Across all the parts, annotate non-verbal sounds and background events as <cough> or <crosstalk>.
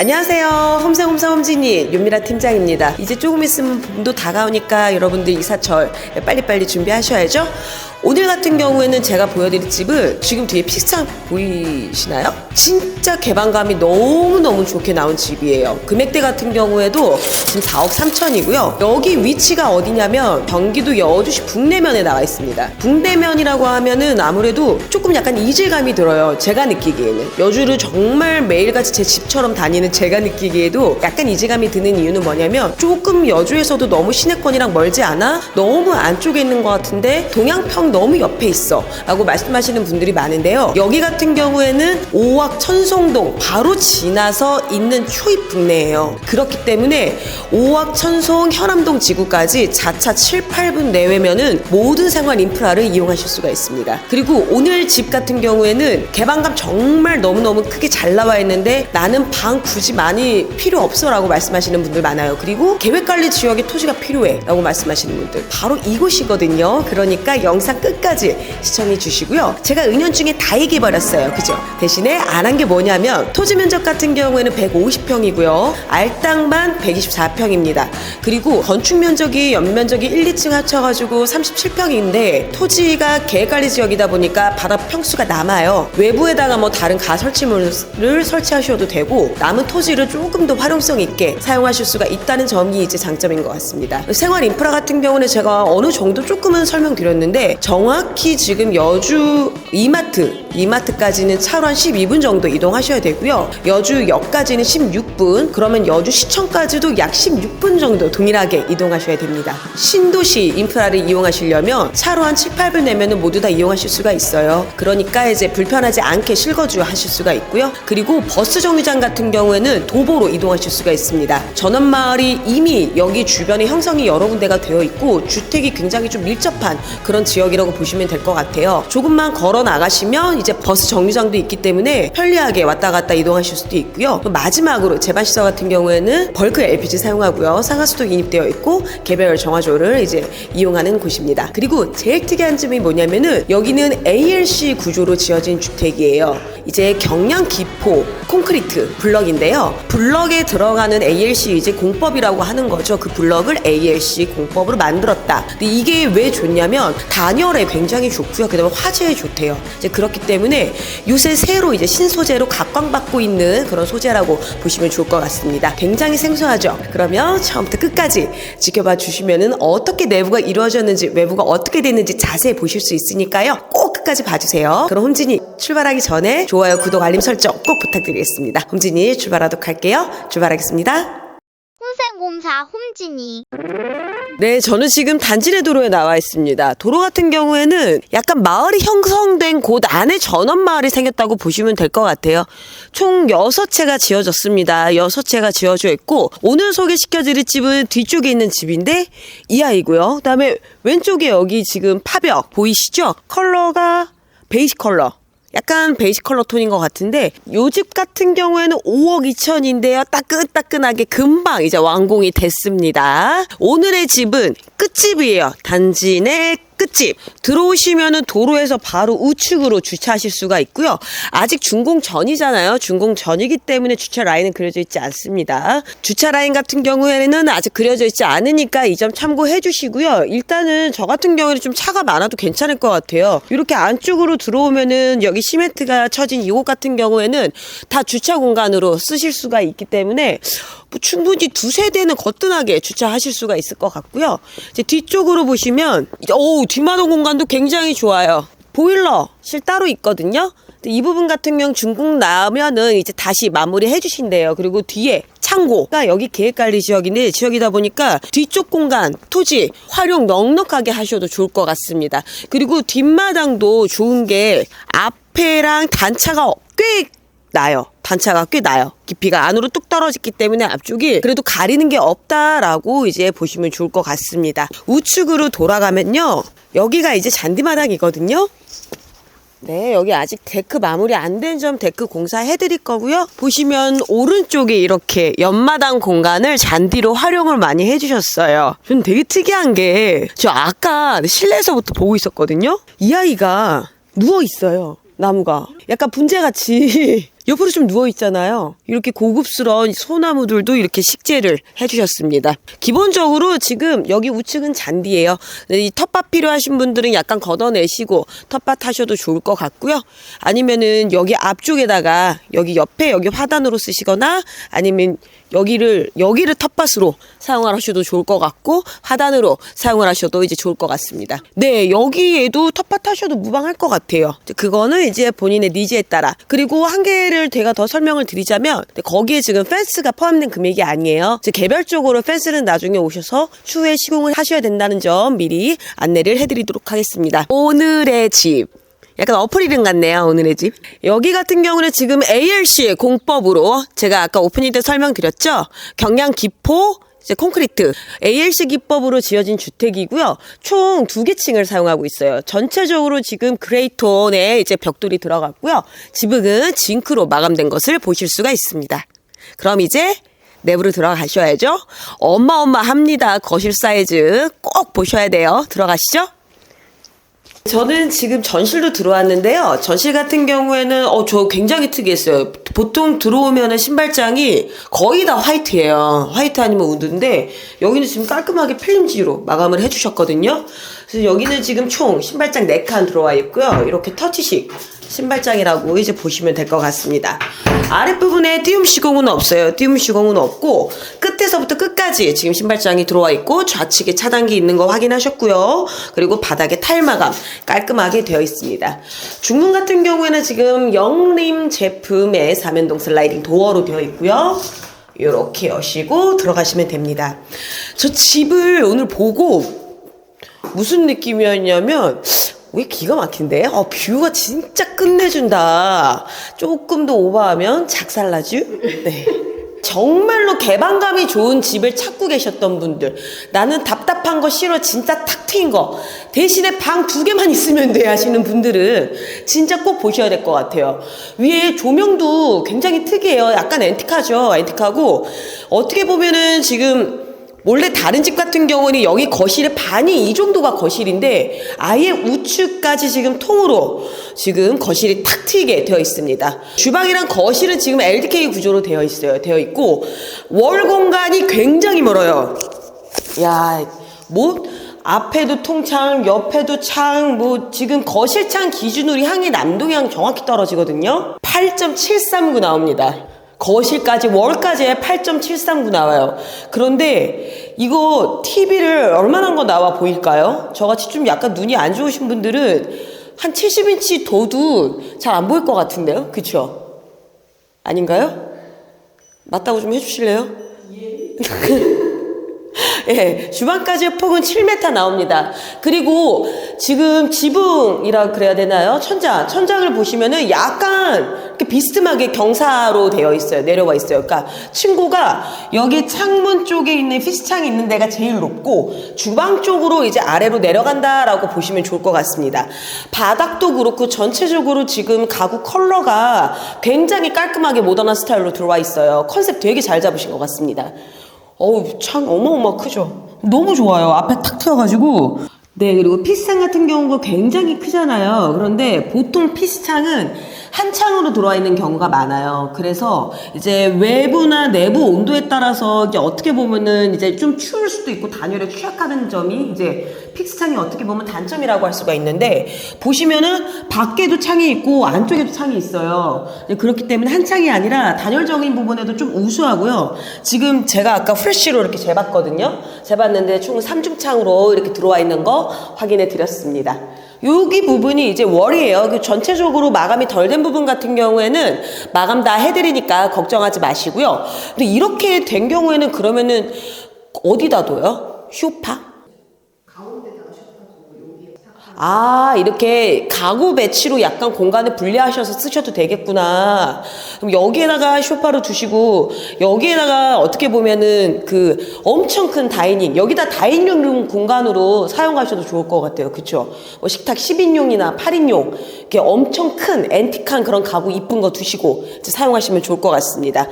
안녕하세요. 홈생홈사 홈진이 윤미라 팀장입니다. 이제 조금 있으면 봄도 다가오니까 여러분들 이사철 빨리빨리 준비하셔야죠. 오늘 같은 경우에는 제가 보여드릴 집을 지금 뒤에 픽상 보이시나요? 진짜 개방감이 너무너무 좋게 나온 집이에요. 금액대 같은 경우에도 지금 4억 3천이고요. 여기 위치가 어디냐면 경기도 여주시 북내면에 나와 있습니다. 북내면이라고 하면은 아무래도 조금 약간 이질감이 들어요. 제가 느끼기에는. 여주를 정말 매일같이 제 집처럼 다니는 제가 느끼기에도 약간 이질감이 드는 이유는 뭐냐면 조금 여주에서도 너무 시내권이랑 멀지 않아? 너무 안쪽에 있는 것 같은데 동양평 너무 옆에 있어 라고 말씀하시는 분들이 많은데요. 여기 같은 경우에는 5학 천송동 바로 지나서 있는 초입 북내예요. 그렇기 때문에 5학 천송 현암동 지구까지 자차 7, 8분 내외면은 모든 생활 인프라를 이용하실 수가 있습니다. 그리고 오늘 집 같은 경우에는 개방감 정말 너무너무 크게 잘 나와 있는데 나는 방 굳이 많이 필요 없어 라고 말씀하시는 분들 많아요. 그리고 계획관리 지역에 토지가 필요해 라고 말씀하시는 분들 바로 이곳이거든요. 그러니까 영상 끝까지 시청해 주시고요. 제가 은연중에 다 얘기해 버렸어요. 그죠? 대신에 안 한 게 뭐냐면 토지 면적 같은 경우에는 150평이고요. 알땅만 124평입니다. 그리고 건축 면적이 연면적이 1, 2층 합쳐가지고 37평인데 토지가 계획관리 지역이다 보니까 바닥 평수가 남아요. 외부에다가 뭐 다른 가 설치물을 설치하셔도 되고 남은 토지를 조금 더 활용성 있게 사용하실 수가 있다는 점이 이제 장점인 것 같습니다. 생활 인프라 같은 경우는 제가 어느 정도 조금은 설명드렸는데 정확히 지금 여주 이마트 이마트까지는 차로 한 12분 정도 이동하셔야 되고요. 여주역까지는 16분, 그러면 여주 시청까지도 약 16분 정도 동일하게 이동하셔야 됩니다. 신도시 인프라를 이용하시려면 차로 한 7, 8분 내면은 모두 다 이용하실 수가 있어요. 그러니까 이제 불편하지 않게 실거주 하실 수가 있고요. 그리고 버스 정류장 같은 경우에는 도보로 이동하실 수가 있습니다. 전원마을이 이미 여기 주변에 형성이 여러 군데가 되어 있고 주택이 굉장히 좀 밀접한 그런 지역이 라고 보시면 될 것 같아요. 조금만 걸어 나가시면 이제 버스 정류장도 있기 때문에 편리하게 왔다 갔다 이동하실 수도 있고요. 또 마지막으로 제반시설 같은 경우에는 벌크 LPG 사용하고요. 상하수도 인입되어 있고 개별 정화조를 이제 이용하는 곳입니다. 그리고 제일 특이한 점이 뭐냐면은 여기는 ALC 구조로 지어진 주택이에요. 이제 경량 기포 콘크리트 블럭인데요. 블럭에 들어가는 ALC 이제 공법이라고 하는 거죠. 그 블럭을 ALC 공법으로 만들었다. 근데 이게 왜 좋냐면 단열 에 굉장히 좋고요. 그다음에 화재에 좋대요. 이제 그렇기 때문에 요새 새로 이제 신소재로 각광받고 있는 그런 소재라고 보시면 좋을 것 같습니다. 굉장히 생소하죠. 그러면 처음부터 끝까지 지켜봐 주시면은 어떻게 내부가 이루어졌는지 외부가 어떻게 됐는지 자세히 보실 수 있으니까요. 꼭 끝까지 봐주세요. 그럼 홈진이 출발하기 전에 좋아요, 구독, 알림 설정 꼭 부탁드리겠습니다. 홈진이 출발하도록 할게요. 출발하겠습니다. 홍생곰사 홈진이 네, 저는 지금 단지내 도로에 나와 있습니다. 도로 같은 경우에는 약간 마을이 형성된 곳 안에 전원 마을이 생겼다고 보시면 될 것 같아요. 총 6채가 지어졌습니다. 6채가 지어져 있고 오늘 소개시켜드릴 집은 뒤쪽에 있는 집인데 이 아이고요. 그다음에 왼쪽에 여기 지금 파벽 보이시죠? 컬러가 베이지 컬러. 약간 베이지 컬러 톤인 것 같은데 요 집 같은 경우에는 5억 2천인데요. 따끈따끈하게 금방 이제 완공이 됐습니다. 오늘의 집은 끝집이에요. 단지 내 끝집 들어오시면은 도로에서 바로 우측으로 주차하실 수가 있고요. 아직 준공 전이잖아요. 준공 전이기 때문에 주차 라인은 그려져 있지 않습니다. 주차 라인 같은 경우에는 아직 그려져 있지 않으니까 이 점 참고해 주시고요. 일단은 저 같은 경우에는 좀 차가 많아도 괜찮을 것 같아요. 이렇게 안쪽으로 들어오면은 여기 시멘트가 쳐진 이곳 같은 경우에는 다 주차 공간으로 쓰실 수가 있기 때문에 뭐 충분히 두 세 대는 거뜬하게 주차하실 수가 있을 것 같고요. 이제 뒤쪽으로 보시면 오 뒷마당 공간도 굉장히 좋아요. 보일러 실 따로 있거든요. 이 부분 같은 경우 중국 나면은 이제 다시 마무리 해주신대요. 그리고 뒤에 창고가 여기 계획관리 지역인데 지역이다 보니까 뒤쪽 공간 토지 활용 넉넉하게 하셔도 좋을 것 같습니다. 그리고 뒷마당도 좋은 게 앞에랑 단차가 꽤 나요. 단차가 꽤 나요. 깊이가 안으로 뚝 떨어졌기 때문에 앞쪽이 그래도 가리는 게 없다라고 이제 보시면 좋을 것 같습니다. 우측으로 돌아가면요. 여기가 이제 잔디마당이거든요. 네, 여기 아직 데크 마무리 안 된 점 데크 공사해 드릴 거고요. 보시면 오른쪽에 이렇게 연마당 공간을 잔디로 활용을 많이 해 주셨어요. 전 되게 특이한 게 저 아까 실내에서부터 보고 있었거든요. 이 아이가 누워 있어요. 나무가 약간 분재같이 <laughs> 옆으로 좀 누워 있잖아요. 이렇게 고급스러운 소나무들도 이렇게 식재를 해주셨습니다. 기본적으로 지금 여기 우측은 잔디예요. 이 텃밭 필요하신 분들은 약간 걷어내시고 텃밭 하셔도 좋을 것 같고요. 아니면은 여기 앞쪽에다가 여기 옆에 여기 화단으로 쓰시거나 아니면 여기를 여기를 텃밭으로 사용을 하셔도 좋을 것 같고 화단으로 사용을 하셔도 이제 좋을 것 같습니다. 네 여기에도 텃밭 하셔도 무방할 것 같아요. 그거는 이제 본인의 니즈에 따라 그리고 한 개를 제가 더 설명을 드리자면 거기에 지금 펜스가 포함된 금액이 아니에요. 이제 개별적으로 펜스는 나중에 오셔서 추후에 시공을 하셔야 된다는 점 미리 안내를 해드리도록 하겠습니다. 오늘의 집. 약간 어플 이름 같네요, 오늘의 집. 여기 같은 경우는 지금 ALC 공법으로 제가 아까 오프닝 때 설명드렸죠? 경량 기포, 이제 콘크리트 ALC 기법으로 지어진 주택이고요. 총 두 개 층을 사용하고 있어요. 전체적으로 지금 그레이톤에 이제 벽돌이 들어갔고요. 지붕은 징크로 마감된 것을 보실 수가 있습니다. 그럼 이제 내부로 들어가셔야죠. 어마어마합니다. 거실 사이즈 꼭 보셔야 돼요. 들어가시죠. 저는 지금 전실로 들어왔는데요. 전실 같은 경우에는 어 저 굉장히 특이했어요. 보통 들어오면은 신발장이 거의 다 화이트예요. 화이트 아니면 우드인데 여기는 지금 깔끔하게 필름지로 마감을 해주셨거든요. 그래서 여기는 지금 총 신발장 4칸 들어와 있고요. 이렇게 터치식 신발장이라고 이제 보시면 될 것 같습니다. 아랫부분에 띄움 시공은 없어요. 띄움 시공은 없고 끝에서부터 끝까지 지금 신발장이 들어와 있고 좌측에 차단기 있는 거 확인하셨고요. 그리고 바닥에 타일 마감 깔끔하게 되어 있습니다. 중문 같은 경우에는 지금 영림 제품의 사면동 슬라이딩 도어로 되어 있고요. 이렇게 여시고 들어가시면 됩니다. 저 집을 오늘 보고 무슨 느낌이었냐면 왜 기가 막힌데? 어, 뷰가 진짜 끝내준다. 조금 더 오버하면 작살나죠? 네. 정말로 개방감이 좋은 집을 찾고 계셨던 분들. 나는 답답한 거 싫어. 진짜 탁 트인 거. 대신에 방 두 개만 있으면 돼 하시는 분들은 진짜 꼭 보셔야 될 것 같아요. 위에 조명도 굉장히 특이해요. 약간 앤틱하죠. 앤틱하고. 어떻게 보면은 지금 원래 다른 집 같은 경우는 여기 거실의 반이 이 정도가 거실인데 아예 우측까지 지금 통으로 지금 거실이 탁 트이게 되어 있습니다. 주방이랑 거실은 지금 LDK 구조로 되어 있어요. 되어 있고 월 공간이 굉장히 멀어요. 야, 뭐 앞에도 통창, 옆에도 창, 뭐 지금 거실창 기준으로 향이 남동향 정확히 떨어지거든요. 8.739 나옵니다. 거실까지 월까지에 8.739 나와요. 그런데 이거 TV를 얼마나 거 나와 보일까요? 저같이 좀 약간 눈이 안 좋으신 분들은 한 70인치 둬도 잘 안 보일 것 같은데요? 그쵸? 아닌가요? 맞다고 좀 해주실래요? 예, 주방까지의 폭은 7m 나옵니다. 그리고 지금 지붕이라 그래야 되나요? 천장, 천장을 보시면은 약간 이렇게 비스듬하게 경사로 되어 있어요. 내려와 있어요. 그러니까 층고가 여기 창문 쪽에 있는 피스창이 있는 데가 제일 높고 주방 쪽으로 이제 아래로 내려간다라고 보시면 좋을 것 같습니다. 바닥도 그렇고 전체적으로 지금 가구 컬러가 굉장히 깔끔하게 모던한 스타일로 들어와 있어요. 컨셉 되게 잘 잡으신 것 같습니다. 어우, 창 어마어마 크죠? 너무 좋아요. 앞에 탁 트여가지고. 네, 그리고 피스창 같은 경우가 굉장히 크잖아요. 그런데 보통 피스창은 한 창으로 들어와 있는 경우가 많아요. 그래서 이제 외부나 내부 온도에 따라서 이제 어떻게 보면은 이제 좀 추울 수도 있고 단열에 취약하는 점이 이제 픽스창이 어떻게 보면 단점이라고 할 수가 있는데 보시면은 밖에도 창이 있고 안쪽에도 창이 있어요. 네, 그렇기 때문에 한 창이 아니라 단열적인 부분에도 좀 우수하고요. 지금 제가 아까 프레쉬로 이렇게 재봤거든요. 재봤는데 총 3중 창으로 이렇게 들어와 있는 거 확인해 드렸습니다. 여기 부분이 이제 월이에요. 그 전체적으로 마감이 덜 된 부분 같은 경우에는 마감 다 해드리니까 걱정하지 마시고요. 근데 이렇게 된 경우에는 그러면은 어디다 둬요? 쇼파? 아, 이렇게 가구 배치로 약간 공간을 분리하셔서 쓰셔도 되겠구나. 그럼 여기에다가 쇼파를 두시고, 여기에다가 어떻게 보면은 그 엄청 큰 다이닝, 여기다 다이닝용 공간으로 사용하셔도 좋을 것 같아요. 그쵸? 뭐 식탁 10인용이나 8인용, 이렇게 엄청 큰 앤틱한 그런 가구 이쁜 거 두시고 사용하시면 좋을 것 같습니다.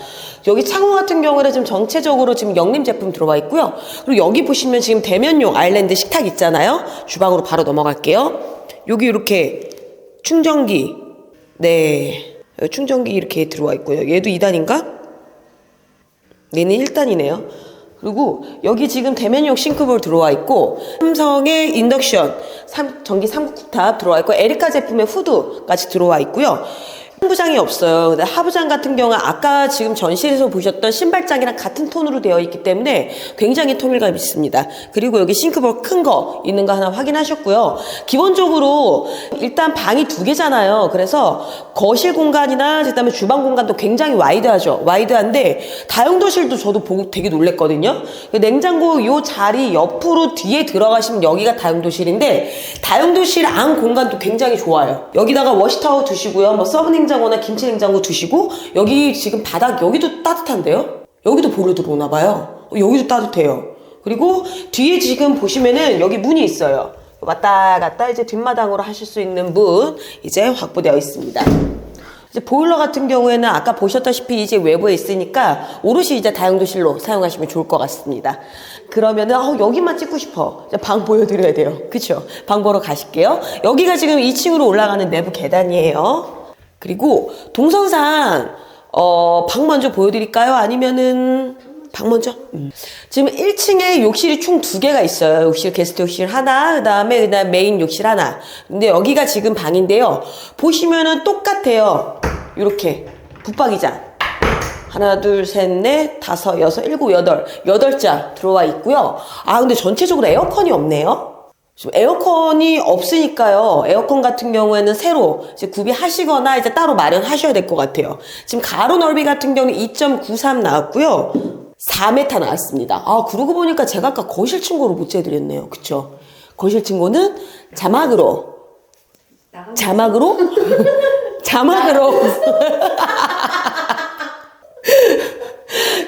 여기 창호 같은 경우는 지금 전체적으로 지금 영림 제품 들어와 있고요. 그리고 여기 보시면 지금 대면용 아일랜드 식탁 있잖아요. 주방으로 바로 넘어갈게요. 여기 이렇게 충전기 네. 충전기 이렇게 들어와 있고요. 얘도 2단인가? 얘는 1단이네요. 그리고 여기 지금 대면용 싱크볼 들어와 있고 삼성의 인덕션 삼- 전기 3국탑 들어와 있고 에리카 제품의 후드까지 들어와 있고요. 하부장이 없어요. 근데 하부장 같은 경우는 아까 지금 전시에서 보셨던 신발장이랑 같은 톤으로 되어 있기 때문에 굉장히 통일감 있습니다. 그리고 여기 싱크볼 큰 거 있는 거 하나 확인하셨고요. 기본적으로 일단 방이 두 개잖아요. 그래서 거실 공간이나 그다음에 주방 공간도 굉장히 와이드하죠. 와이드한데 다용도실도 저도 보고 되게 놀랬거든요. 그 냉장고 요 자리 옆으로 뒤에 들어가시면 여기가 다용도실인데 다용도실 안 공간도 굉장히 좋아요. 여기다가 워시타워 두시고요. 뭐 서브 냉장고나 김치 냉장고 두시고 여기 지금 바닥 여기도 따뜻한데요? 여기도 보러 들어오나 봐요. 어, 여기도 따뜻해요. 그리고 뒤에 지금 보시면은 여기 문이 있어요. 왔다 갔다 이제 뒷마당으로 하실 수 있는 문 이제 확보되어 있습니다. 이제 보일러 같은 경우에는 아까 보셨다시피 이제 외부에 있으니까 오롯이 이제 다용도실로 사용하시면 좋을 것 같습니다. 그러면은 어, 여기만 찍고 싶어. 방 보여드려야 돼요. 그쵸? 방 보러 가실게요. 여기가 지금 2층으로 올라가는 내부 계단이에요. 그리고 동선상 어, 방 먼저 보여드릴까요? 아니면은 방 먼저? 음. 지금 1층에 욕실이 총 두 개가 있어요. 욕실, 게스트 욕실 하나, 그 다음에 그다음 메인 욕실 하나. 근데 여기가 지금 방인데요. 보시면은 똑같아요. 이렇게 붙박이장. 하나, 둘, 셋, 넷, 다섯, 여섯, 일곱, 여덟. 여덟 자 들어와 있고요. 아, 근데 전체적으로 에어컨이 없네요. 지금 에어컨이 없으니까요. 에어컨 같은 경우에는 새로 이제 구비하시거나 이제 따로 마련하셔야 될 것 같아요. 지금 가로 넓이 같은 경우는 2.93 나왔고요. 4m 나왔습니다. 아, 그러고 보니까 제가 아까 거실 친구로 못 재드렸네요. 그쵸? 거실 친구는 자막으로. 자막으로? <laughs> 자막으로. <laughs>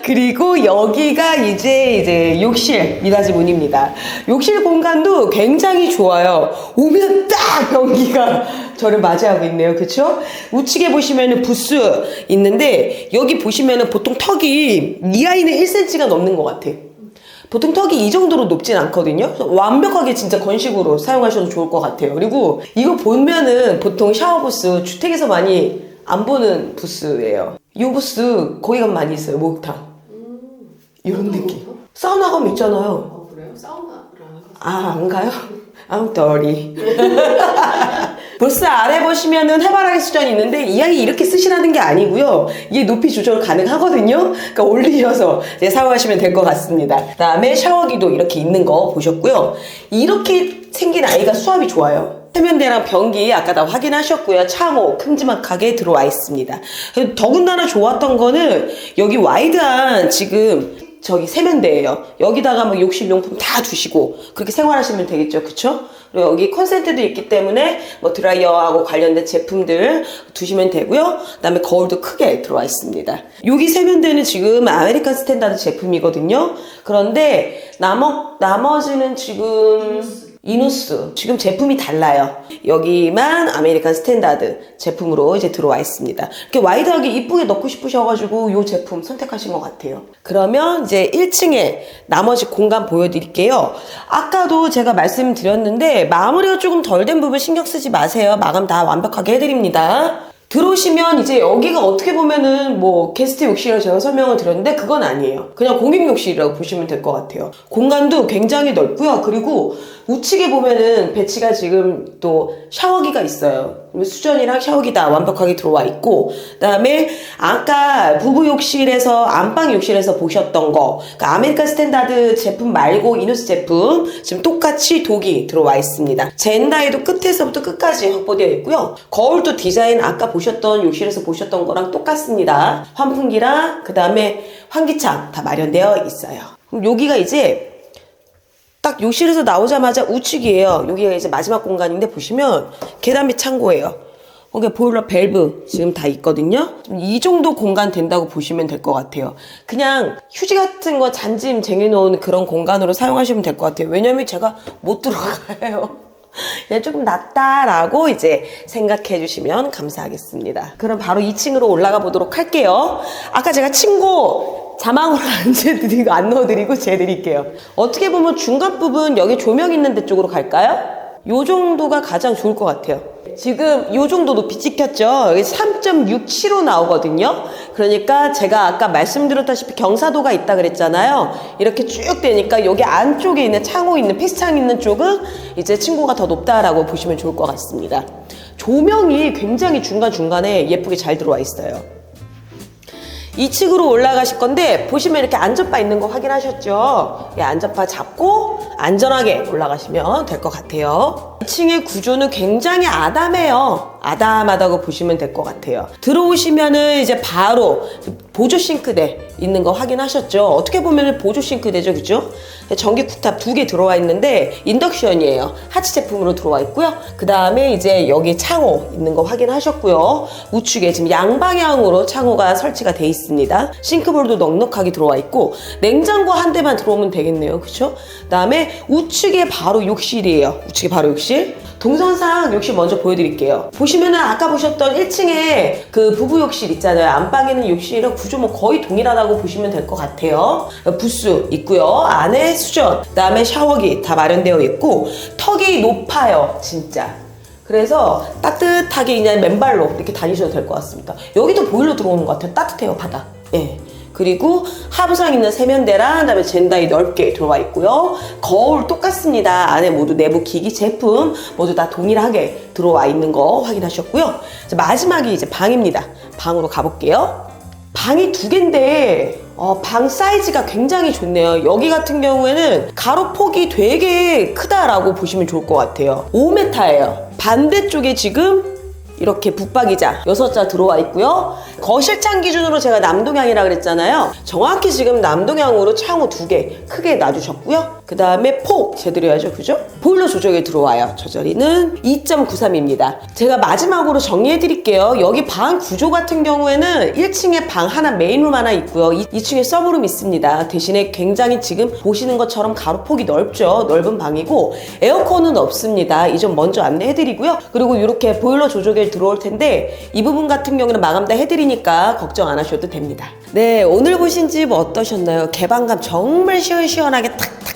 그리고 여기가 이제 이제 욕실 미닫이 문입니다. 욕실 공간도 굉장히 좋아요. 오면 딱 여기가 저를 맞이하고 있네요. 그쵸? 우측에 보시면은 부스 있는데 여기 보시면은 보통 턱이 이 아이는 1cm가 넘는 것 같아. 보통 턱이 이 정도로 높진 않거든요. 완벽하게 진짜 건식으로 사용하셔도 좋을 것 같아요. 그리고 이거 보면은 보통 샤워 부스 주택에서 많이 안 보는 부스예요. 이 부스 거기 가면 많이 있어요. 목욕탕. 이런 느낌. 사우나 가면 있잖아요. 어, 그래요? 사우나랑 아, 안 가요? I'm dirty. 부스 아래 보시면은 해바라기 수전이 있는데 이 아이 이렇게 쓰시라는 게 아니고요. 이게 높이 조절 가능하거든요. 그러니까 올리셔서 이제 사용하시면 될 것 같습니다. 그다음에 샤워기도 이렇게 있는 거 보셨고요. 이렇게 생긴 아이가 수압이 좋아요. 세면대랑 변기 아까 다 확인하셨고요. 창호 큼지막하게 들어와 있습니다. 더군다나 좋았던 거는 여기 와이드한 지금 저기 세면대예요. 여기다가 뭐 욕실 용품 다 두시고 그렇게 생활하시면 되겠죠, 그쵸? 그리고 여기 컨센트도 있기 때문에 뭐 드라이어하고 관련된 제품들 두시면 되고요. 그다음에 거울도 크게 들어와 있습니다. 여기 세면대는 지금 아메리칸 스탠다드 제품이거든요. 그런데 나머 나머지는 지금 이누스 지금 제품이 달라요. 여기만 아메리칸 스탠다드 제품으로 이제 들어와 있습니다. 이렇게 와이드하게 이쁘게 넣고 싶으셔가지고 이 제품 선택하신 것 같아요. 그러면 이제 1층에 나머지 공간 보여드릴게요. 아까도 제가 말씀드렸는데 마무리가 조금 덜 된 부분 신경 쓰지 마세요. 마감 다 완벽하게 해드립니다. 들어오시면 이제 여기가 어떻게 보면은 뭐 게스트 욕실이라고 제가 설명을 드렸는데 그건 아니에요. 그냥 공용 욕실이라고 보시면 될 것 같아요. 공간도 굉장히 넓고요. 그리고 우측에 보면은 배치가 지금 또 샤워기가 있어요. 수전이랑 샤워기 다 완벽하게 들어와 있고 그다음에 아까 부부 욕실에서 안방 욕실에서 보셨던 거 그러니까 아메리칸 스탠다드 제품 말고 이누스 제품 지금 똑같이 독이 들어와 있습니다. 젠다에도 끝에서부터 끝까지 확보되어 있고요. 거울도 디자인 아까 보셨던 욕실에서 보셨던 거랑 똑같습니다. 환풍기랑 그 다음에 환기창 다 마련되어 있어요. 그럼 여기가 이제 딱 욕실에서 나오자마자 우측이에요. 여기가 이제 마지막 공간인데 보시면 계단 및 창고예요. 거기 보일러 밸브 지금 다 있거든요. 이 정도 공간 된다고 보시면 될 것 같아요. 그냥 휴지 같은 거 잔짐 쟁여놓은 그런 공간으로 사용하시면 될 것 같아요. 왜냐면 제가 못 들어가요. <laughs> 그냥 조금 낫다라고 이제 생각해 주시면 감사하겠습니다. 그럼 바로 2층으로 올라가 보도록 할게요. 아까 제가 친구 자막으로 <laughs> 안 재드리고 안 넣어드리고 재드릴게요. 어떻게 보면 중간 부분 여기 조명 있는 데 쪽으로 갈까요? 요 정도가 가장 좋을 것 같아요. 지금 요 정도 높이 찍혔죠? 여기 3.67로 나오거든요. 그러니까 제가 아까 말씀드렸다시피 경사도가 있다 그랬잖아요. 이렇게 쭉 되니까 여기 안쪽에 있는 창호 있는 피스창 있는 쪽은 이제 층고가 더 높다라고 보시면 좋을 것 같습니다. 조명이 굉장히 중간중간에 예쁘게 잘 들어와 있어요. 2층으로 올라가실 건데 보시면 이렇게 안전바 있는 거 확인하셨죠? 이 안전바 잡고 안전하게 올라가시면 될 것 같아요. 2층의 구조는 굉장히 아담해요. 아담하다고 보시면 될 것 같아요. 들어오시면은 이제 바로 보조 싱크대 있는 거 확인하셨죠? 어떻게 보면 보조 싱크대죠, 그죠? 전기 쿡탑 두 개 들어와 있는데 인덕션이에요. 하치 제품으로 들어와 있고요. 그 다음에 이제 여기 창호 있는 거 확인하셨고요. 우측에 지금 양방향으로 창호가 설치가 돼 있습니다. 싱크볼도 넉넉하게 들어와 있고 냉장고 한 대만 들어오면 되겠네요. 그쵸? 그 다음에 우측에 바로 욕실이에요. 우측에 바로 욕실. 동선상 욕실 먼저 보여드릴게요. 보시면은 아까 보셨던 1층에 그 부부 욕실 있잖아요. 안방에 있는 욕실이랑 구조 뭐 거의 동일하다고 보시면 될 것 같아요. 부스 있고요. 안에 수전, 그 다음에 샤워기 다 마련되어 있고 턱이 높아요. 진짜. 그래서 따뜻하게 그냥 맨발로 이렇게 다니셔도 될 것 같습니다. 여기도 보일러 들어오는 것 같아요. 따뜻해요, 바다. 예. 그리고 하부상 있는 세면대랑 그다음에 젠다이 넓게 들어와 있고요. 거울 똑같습니다. 안에 모두 내부 기기 제품 모두 다 동일하게 들어와 있는 거 확인하셨고요. 이제 마지막이 이제 방입니다. 방으로 가볼게요. 방이 두 개인데 어, 방 사이즈가 굉장히 좋네요. 여기 같은 경우에는 가로폭이 되게 크다라고 보시면 좋을 것 같아요. 5m예요. 반대쪽에 지금 이렇게 붙박이자 여섯 자 들어와 있고요. 거실창 기준으로 제가 남동향이라 그랬잖아요. 정확히 지금 남동향으로 창호 두 개 크게 놔주셨고요. 그 다음에 폭 해야죠. 그죠? 보일러 조정에 들어와요. 저 자리는 2.93입니다. 제가 마지막으로 정리해 드릴게요. 여기 방 구조 같은 경우에는 1층에 방 하나 메인룸 하나 있고요. 2층에 서브룸 있습니다. 대신에 굉장히 지금 보시는 것처럼 가로폭이 넓죠. 넓은 방이고 에어컨은 없습니다. 이 점 먼저 안내해 드리고요. 그리고 이렇게 보일러 조정에 들어올 텐데 이 부분 같은 경우는 마감 다 해드리니까 걱정 안 하셔도 됩니다. 네, 오늘 보신 집 어떠셨나요? 개방감 정말 시원시원하게 탁탁탁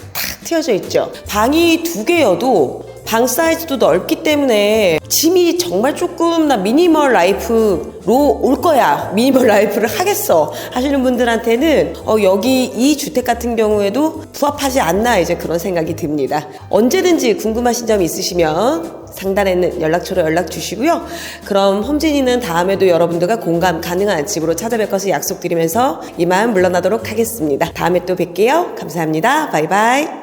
트여져 있죠. 방이 두 개여도 방 사이즈도 넓기 때문에 짐이 정말 조금 나 미니멀 라이프로 올 거야. 미니멀 라이프를 하겠어. 하시는 분들한테는 어, 여기 이 주택 같은 경우에도 부합하지 않나 이제 그런 생각이 듭니다. 언제든지 궁금하신 점 있으시면 상단에 있는 연락처로 연락 주시고요. 그럼 홈진이는 다음에도 여러분들과 공감 가능한 집으로 찾아뵐 것을 약속드리면서 이만 물러나도록 하겠습니다. 다음에 또 뵐게요. 감사합니다. 바이바이